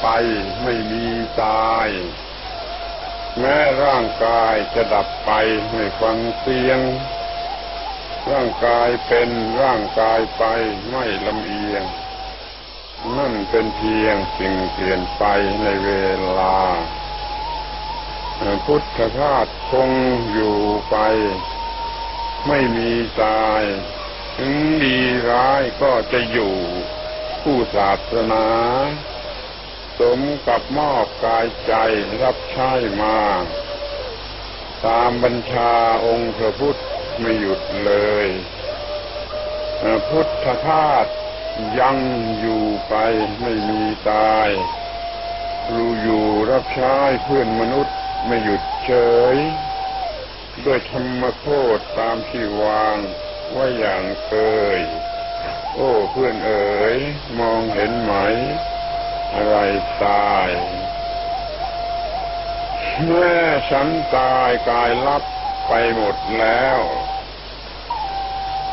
ไปไม่มีตาย แม้ร่างกายจะดับไปไม่ฟังเสียง ร่างกายเป็นร่างกายไปไม่ลำเอียง นั่นเป็นเพียงสิ่งเปลี่ยนไปในเวลา พุทธทาสคงอยู่ไป ไม่มีตาย ถึงดีร้ายก็จะอยู่ผู้ศาสนา สมกับมอบกายใจรับใช้มา ตามบัญชาองค์พระพุทธไม่หยุดเลย พุทธทาสยังอยู่ไปไม่มีตายรู้อยู่รับใช้เพื่อนมนุษย์ไม่หยุดเฉย ด้วยธรรมโคตตามที่วางไว้อย่างเคย โอ้เพื่อนเอ๋ยมองเห็นไหม อะไรตาย แม่ฉันตายกายลับไปหมดแล้ว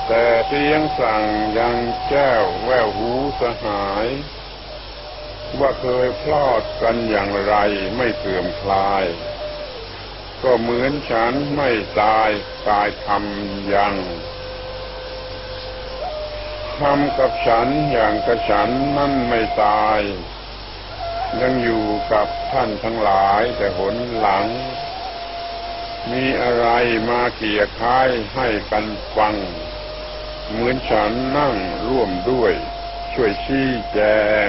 แต่เสียงสั่งยังแจ้วแววหูสหาย ว่าเคยพลอดกันอย่างไรไม่เสื่อมคลาย ก็เหมือนฉันไม่ตายกายทำยังทำกับฉันอย่างกับฉันนั่นไม่ตาย ยังอยู่กับท่านทั้งหลายแต่หนหลัง มีอะไรมาเกี่ยคายให้กันฟัง เหมือนฉันนั่งร่วมด้วย ช่วยชี้แจง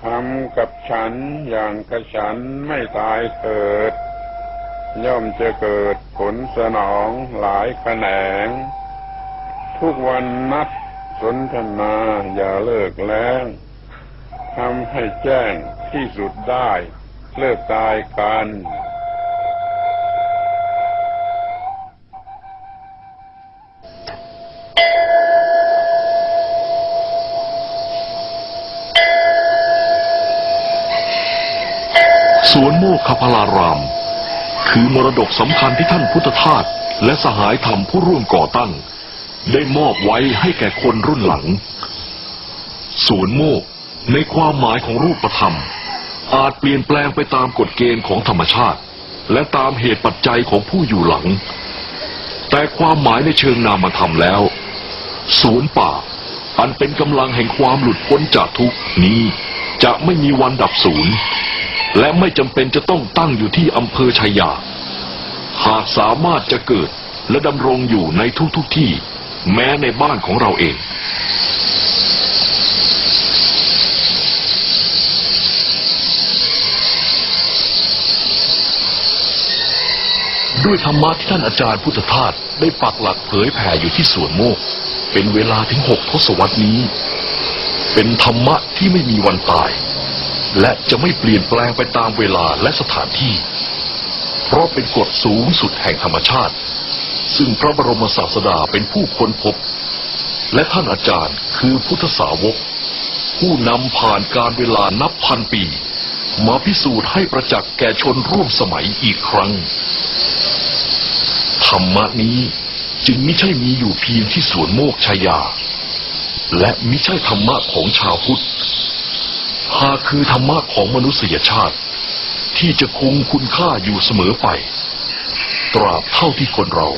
ทำกับฉันอย่างกับฉันไม่ตายเถิด ย่อมจะเกิดผลสนองหลายแขนง ทุกวันนัดสนทนาอย่าเลิกแล้ว ทำให้แจ้งที่สุดได้เลิกตายกันสวนโมกขพลาราม คือมรดกสำคัญที่ท่านพุทธทาสและสหายธรรมผู้ร่วมก่อตั้ง ได้มอบไว้ให้แก่คนรุ่นหลัง สวนโมก ในความหมายของรูปธรรม อาจเปลี่ยนแปลงไปตามกฎเกณฑ์ของธรรมชาติ และตามเหตุปัจจัยของผู้อยู่หลัง แต่ความหมายในเชิงนามธรรมแล้วสวนย์ป่า อันเป็นกำลังแห่งความหลุดพ้นจากทุกนี้ จะไม่มีวันดับสูญและไม่จำเป็นจะต้องตั้งอยู่ที่อำเภอชัยยา หากสามารถจะเกิดและดำรงอยู่ในทุกๆทที่ แม้ในบ้านของเราเอง ด้วยธรรมะที่ท่านอาจารย์พุทธทาสได้ปักหลักเผยแผ่อยู่ที่สวนโมก เป็นเวลาถึงหกทศวรรษนี้ เป็นธรรมะที่ไม่มีวันตาย และจะไม่เปลี่ยนแปลงไปตามเวลาและสถานที่ เพราะเป็นกฎสูงสุดแห่งธรรมชาติ ซึ่งพระบรมศาสดาเป็นผู้ค้นพบ และท่านอาจารย์คือพุทธสาวก ผู้นำผ่านการเวลานับพันปี มาพิสูจน์ให้ประจักษ์แก่ชนร่วมสมัยอีกครั้ง ธรรมะนี้จึงไม่ใช่มีอยู่เพียงที่สวนโมกชายา และมิใช่ธรรมะของชาวพุทธ หากคือธรรมะของมนุษยชาติ ที่จะคงคุณค่าอยู่เสมอไป ตราบเท่าที่คนเรา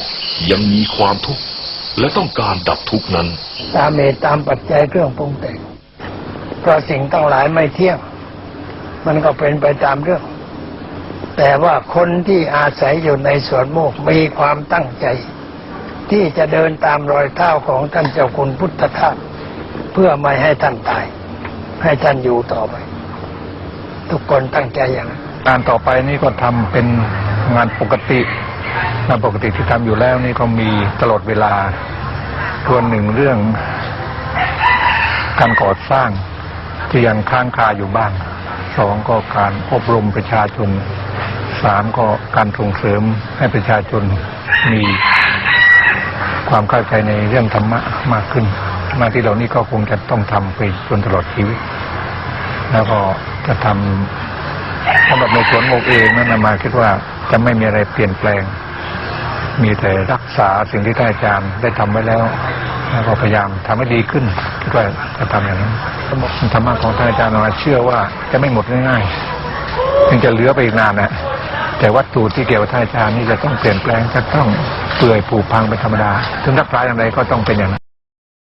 ยังมีความทุกข์และต้องการดับทุกข์นั้น ตามเหตุตามปัจจัยเครื่องปรุงแต่งเพราะสิ่งทั้งหลายไม่เที่ยง มันก็เป็นไปตามเรื่อง แต่ว่าคนที่อาศัยอยู่ในสวนโมกมีความตั้งใจ ที่จะเดินตามรอยเท้าของท่านเจ้าคุณพุทธทาสเพื่อไม่ให้ท่านตาย ให้ท่านอยู่ต่อไป ทุกคนตั้งใจอย่างนั้นงานต่อไปนี่ก็ทำเป็นงานปกติงานปกติที่ทำอยู่แล้วนี่ก็มีตลอดเวลาส่วนหนึ่งเรื่อง การก่อสร้างที่ยังค้างคาอยู่บ้าง สองก็การอบรมประชาชน สามก็การส่งเสริมให้ประชาชนมีความเข้าใจในเรื่องธรรมะมากขึ้น หน้าที่เหล่านี้ก็คงจะต้องทำไปจนตลอดชีวิต แล้วก็จะทำสำหรับในสวนโมกเองนั้นนะมาคิดว่าจะไม่มีอะไรเปลี่ยนแปลง มีแต่รักษาสิ่งที่ท่านอาจารย์ได้ทำไว้แล้ว แล้วก็พยายามทำให้ดีขึ้นคิดว่าจะทำอย่างนั้นธรรมะของท่านอาจารย์เราเชื่อว่าจะไม่หมดง่ายๆยังจะเหลือไปอีกนานนะ แต่วัตถุที่เกี่ยวกับท่านอาจารย์นี่จะต้องเปลี่ยนแปลงจะต้องเปื่อยผุพังเป็นธรรมดาถึงรักษาอย่างไรก็ต้องเป็นอย่างนั้น